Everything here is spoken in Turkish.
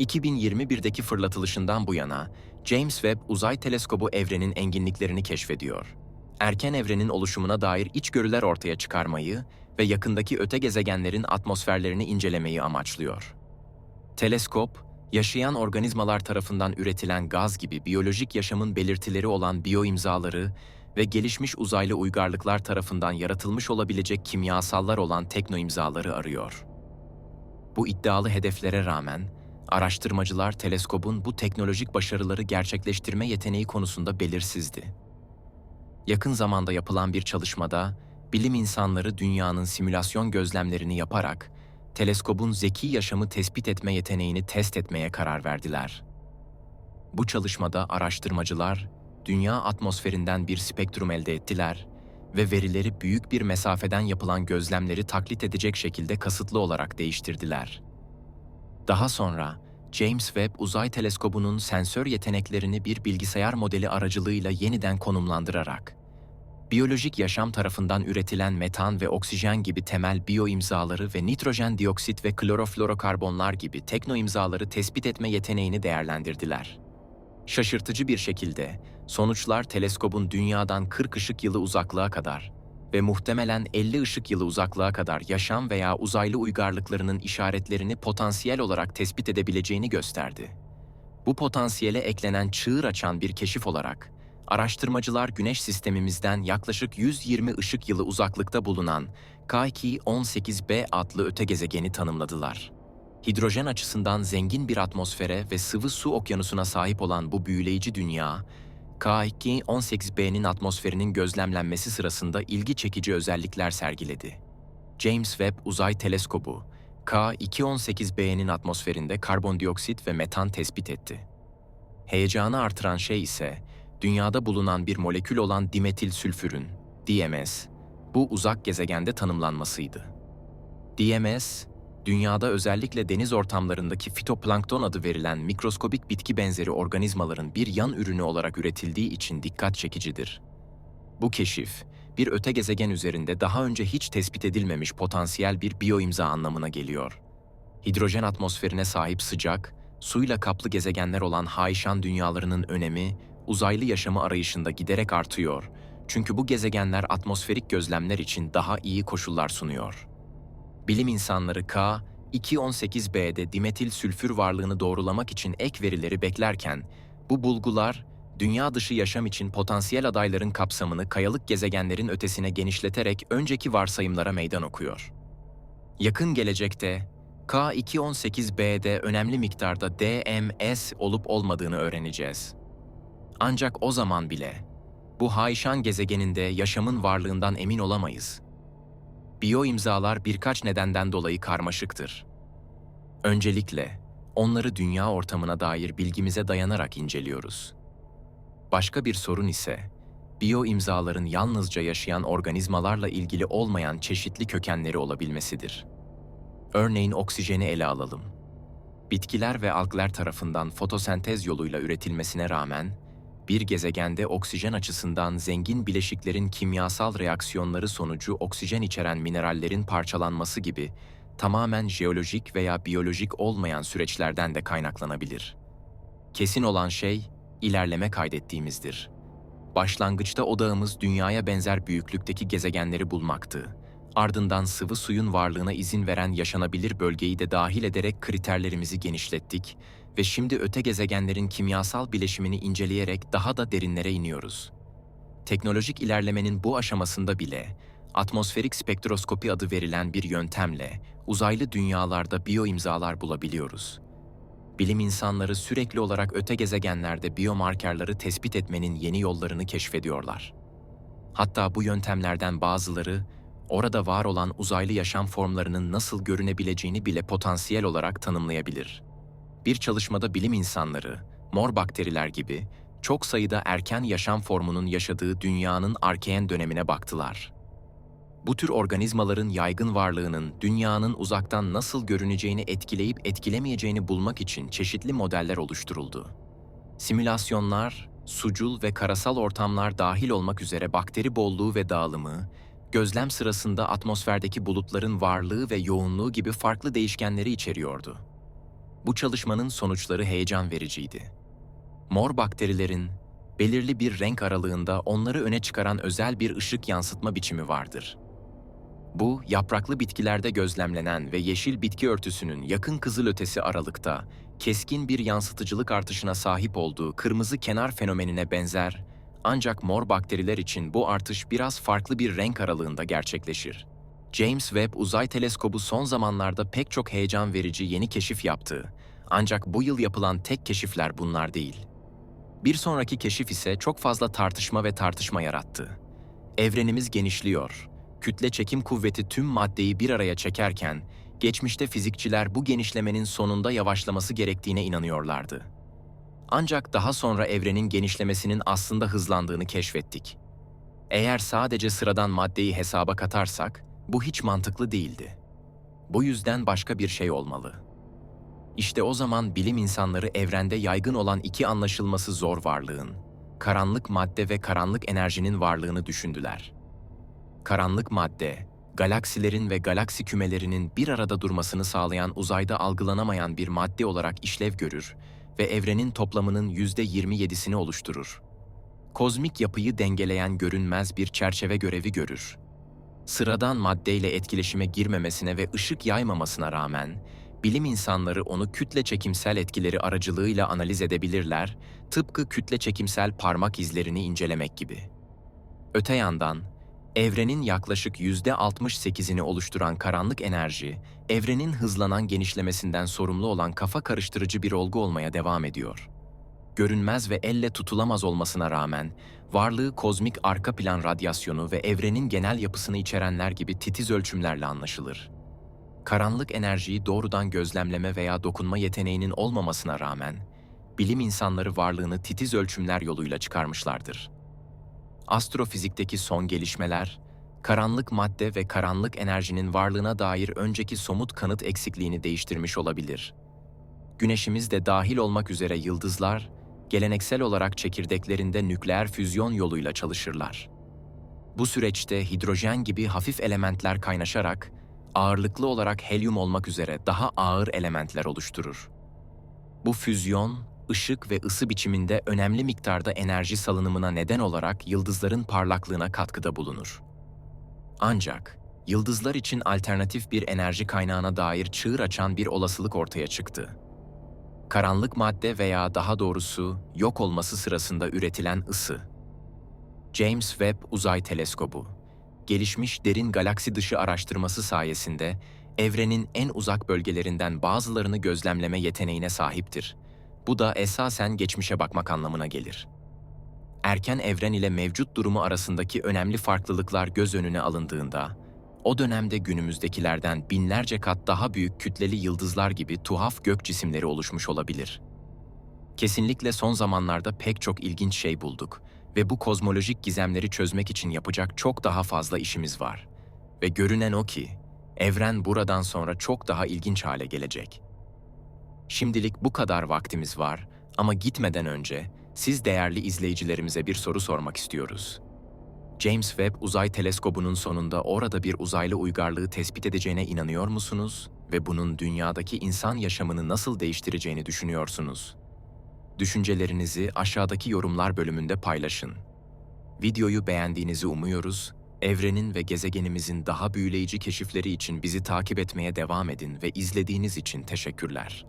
2021'deki fırlatılışından bu yana James Webb Uzay Teleskobu evrenin enginliklerini keşfediyor. Erken evrenin oluşumuna dair içgörüler ortaya çıkarmayı ve yakındaki öte gezegenlerin atmosferlerini incelemeyi amaçlıyor. Teleskop, yaşayan organizmalar tarafından üretilen gaz gibi biyolojik yaşamın belirtileri olan biyoimzaları ve gelişmiş uzaylı uygarlıklar tarafından yaratılmış olabilecek kimyasallar olan teknoimzaları arıyor. Bu iddialı hedeflere rağmen, araştırmacılar teleskobun bu teknolojik başarıları gerçekleştirme yeteneği konusunda belirsizdi. Yakın zamanda yapılan bir çalışmada, bilim insanları dünyanın simülasyon gözlemlerini yaparak, teleskobun zeki yaşamı tespit etme yeteneğini test etmeye karar verdiler. Bu çalışmada araştırmacılar, dünya atmosferinden bir spektrum elde ettiler ve verileri büyük bir mesafeden yapılan gözlemleri taklit edecek şekilde kasıtlı olarak değiştirdiler. Daha sonra James Webb Uzay Teleskobu'nun sensör yeteneklerini bir bilgisayar modeli aracılığıyla yeniden konumlandırarak biyolojik yaşam tarafından üretilen metan ve oksijen gibi temel biyoimzaları ve nitrojen dioksit ve kloroflorokarbonlar gibi teknoimzaları tespit etme yeteneğini değerlendirdiler. Şaşırtıcı bir şekilde sonuçlar teleskobun dünyadan 40 ışık yılı uzaklığa kadar ve muhtemelen 50 ışık yılı uzaklığa kadar yaşam veya uzaylı uygarlıklarının işaretlerini potansiyel olarak tespit edebileceğini gösterdi. Bu potansiyele eklenen çığır açan bir keşif olarak, araştırmacılar Güneş sistemimizden yaklaşık 120 ışık yılı uzaklıkta bulunan K2-18b adlı öte gezegeni tanımladılar. Hidrojen açısından zengin bir atmosfere ve sıvı su okyanusuna sahip olan bu büyüleyici dünya, K2-18b'nin atmosferinin gözlemlenmesi sırasında ilgi çekici özellikler sergiledi. James Webb Uzay Teleskobu, K2-18b'nin atmosferinde karbondioksit ve metan tespit etti. Heyecanı artıran şey ise, dünyada bulunan bir molekül olan dimetil sülfürün, DMS, bu uzak gezegende tanımlanmasıydı. DMS, dünyada özellikle deniz ortamlarındaki fitoplankton adı verilen mikroskobik bitki benzeri organizmaların bir yan ürünü olarak üretildiği için dikkat çekicidir. Bu keşif, bir öte gezegen üzerinde daha önce hiç tespit edilmemiş potansiyel bir biyoimza anlamına geliyor. Hidrojen atmosferine sahip sıcak, suyla kaplı gezegenler olan haişan dünyalarının önemi, uzaylı yaşamı arayışında giderek artıyor. Çünkü bu gezegenler atmosferik gözlemler için daha iyi koşullar sunuyor. Bilim insanları K, 218b'de dimetil sülfür varlığını doğrulamak için ek verileri beklerken, bu bulgular, dünya dışı yaşam için potansiyel adayların kapsamını kayalık gezegenlerin ötesine genişleterek önceki varsayımlara meydan okuyor. Yakın gelecekte, K218b'de önemli miktarda DMS olup olmadığını öğreneceğiz. Ancak o zaman bile, bu haişan gezegeninde yaşamın varlığından emin olamayız biyo imzalar birkaç nedenden dolayı karmaşıktır. Öncelikle, onları dünya ortamına dair bilgimize dayanarak inceliyoruz. Başka bir sorun ise, biyo imzaların yalnızca yaşayan organizmalarla ilgili olmayan çeşitli kökenleri olabilmesidir. Örneğin oksijeni ele alalım. Bitkiler ve algler tarafından fotosentez yoluyla üretilmesine rağmen, bir gezegende oksijen açısından zengin bileşiklerin kimyasal reaksiyonları sonucu oksijen içeren minerallerin parçalanması gibi tamamen jeolojik veya biyolojik olmayan süreçlerden de kaynaklanabilir. Kesin olan şey, ilerleme kaydettiğimizdir. Başlangıçta odağımız dünyaya benzer büyüklükteki gezegenleri bulmaktı. Ardından sıvı suyun varlığına izin veren yaşanabilir bölgeyi de dahil ederek kriterlerimizi genişlettik ve şimdi öte gezegenlerin kimyasal bileşimini inceleyerek daha da derinlere iniyoruz. Teknolojik ilerlemenin bu aşamasında bile atmosferik spektroskopi adı verilen bir yöntemle uzaylı dünyalarda biyoimzalar bulabiliyoruz. Bilim insanları sürekli olarak öte gezegenlerde biyomarkerları tespit etmenin yeni yollarını keşfediyorlar. Hatta bu yöntemlerden bazıları orada var olan uzaylı yaşam formlarının nasıl görünebileceğini bile potansiyel olarak tanımlayabilir. Bir çalışmada bilim insanları, mor bakteriler gibi çok sayıda erken yaşam formunun yaşadığı dünyanın Arkeyen dönemine baktılar. Bu tür organizmaların yaygın varlığının dünyanın uzaktan nasıl görüneceğini etkileyip etkilemeyeceğini bulmak için çeşitli modeller oluşturuldu. Simülasyonlar, sucul ve karasal ortamlar dahil olmak üzere bakteri bolluğu ve dağılımı, gözlem sırasında atmosferdeki bulutların varlığı ve yoğunluğu gibi farklı değişkenleri içeriyordu. Bu çalışmanın sonuçları heyecan vericiydi. Mor bakterilerin belirli bir renk aralığında onları öne çıkaran özel bir ışık yansıtma biçimi vardır. Bu, yapraklı bitkilerde gözlemlenen ve yeşil bitki örtüsünün yakın kızılötesi aralıkta keskin bir yansıtıcılık artışına sahip olduğu kırmızı kenar fenomenine benzer ancak mor bakteriler için bu artış biraz farklı bir renk aralığında gerçekleşir. James Webb Uzay Teleskobu son zamanlarda pek çok heyecan verici yeni keşif yaptı. Ancak bu yıl yapılan tek keşifler bunlar değil. Bir sonraki keşif ise çok fazla tartışma ve tartışma yarattı. Evrenimiz genişliyor. Kütle çekim kuvveti tüm maddeyi bir araya çekerken, geçmişte fizikçiler bu genişlemenin sonunda yavaşlaması gerektiğine inanıyorlardı. Ancak daha sonra evrenin genişlemesinin aslında hızlandığını keşfettik. Eğer sadece sıradan maddeyi hesaba katarsak, bu hiç mantıklı değildi. Bu yüzden başka bir şey olmalı. İşte o zaman bilim insanları evrende yaygın olan iki anlaşılması zor varlığın, karanlık madde ve karanlık enerjinin varlığını düşündüler. Karanlık madde, galaksilerin ve galaksi kümelerinin bir arada durmasını sağlayan uzayda algılanamayan bir madde olarak işlev görür ve evrenin toplamının %27'sini oluşturur. Kozmik yapıyı dengeleyen görünmez bir çerçeve görevi görür. Sıradan maddeyle etkileşime girmemesine ve ışık yaymamasına rağmen, bilim insanları onu kütle çekimsel etkileri aracılığıyla analiz edebilirler, tıpkı kütle çekimsel parmak izlerini incelemek gibi. Öte yandan, evrenin yaklaşık %68'ini oluşturan karanlık enerji, evrenin hızlanan genişlemesinden sorumlu olan kafa karıştırıcı bir olgu olmaya devam ediyor. Görünmez ve elle tutulamaz olmasına rağmen, varlığı kozmik arka plan radyasyonu ve evrenin genel yapısını içerenler gibi titiz ölçümlerle anlaşılır. Karanlık enerjiyi doğrudan gözlemleme veya dokunma yeteneğinin olmamasına rağmen, bilim insanları varlığını titiz ölçümler yoluyla çıkarmışlardır. Astrofizikteki son gelişmeler, karanlık madde ve karanlık enerjinin varlığına dair önceki somut kanıt eksikliğini değiştirmiş olabilir. Güneşimiz de dahil olmak üzere yıldızlar, geleneksel olarak çekirdeklerinde nükleer füzyon yoluyla çalışırlar. Bu süreçte hidrojen gibi hafif elementler kaynaşarak, ağırlıklı olarak helyum olmak üzere daha ağır elementler oluşturur. Bu füzyon, ışık ve ısı biçiminde önemli miktarda enerji salınımına neden olarak yıldızların parlaklığına katkıda bulunur. Ancak yıldızlar için alternatif bir enerji kaynağına dair çığır açan bir olasılık ortaya çıktı. Karanlık madde veya daha doğrusu yok olması sırasında üretilen ısı. James Webb Uzay Teleskobu, gelişmiş derin galaksi dışı araştırması sayesinde evrenin en uzak bölgelerinden bazılarını gözlemleme yeteneğine sahiptir bu da esasen geçmişe bakmak anlamına gelir. Erken evren ile mevcut durumu arasındaki önemli farklılıklar göz önüne alındığında, o dönemde günümüzdekilerden binlerce kat daha büyük kütleli yıldızlar gibi tuhaf gök cisimleri oluşmuş olabilir. Kesinlikle son zamanlarda pek çok ilginç şey bulduk ve bu kozmolojik gizemleri çözmek için yapacak çok daha fazla işimiz var. Ve görünen o ki, evren buradan sonra çok daha ilginç hale gelecek. Şimdilik bu kadar vaktimiz var ama gitmeden önce siz değerli izleyicilerimize bir soru sormak istiyoruz. James Webb Uzay Teleskobu'nun sonunda orada bir uzaylı uygarlığı tespit edeceğine inanıyor musunuz ve bunun dünyadaki insan yaşamını nasıl değiştireceğini düşünüyorsunuz? Düşüncelerinizi aşağıdaki yorumlar bölümünde paylaşın. Videoyu beğendiğinizi umuyoruz. Evrenin ve gezegenimizin daha büyüleyici keşifleri için bizi takip etmeye devam edin ve izlediğiniz için teşekkürler.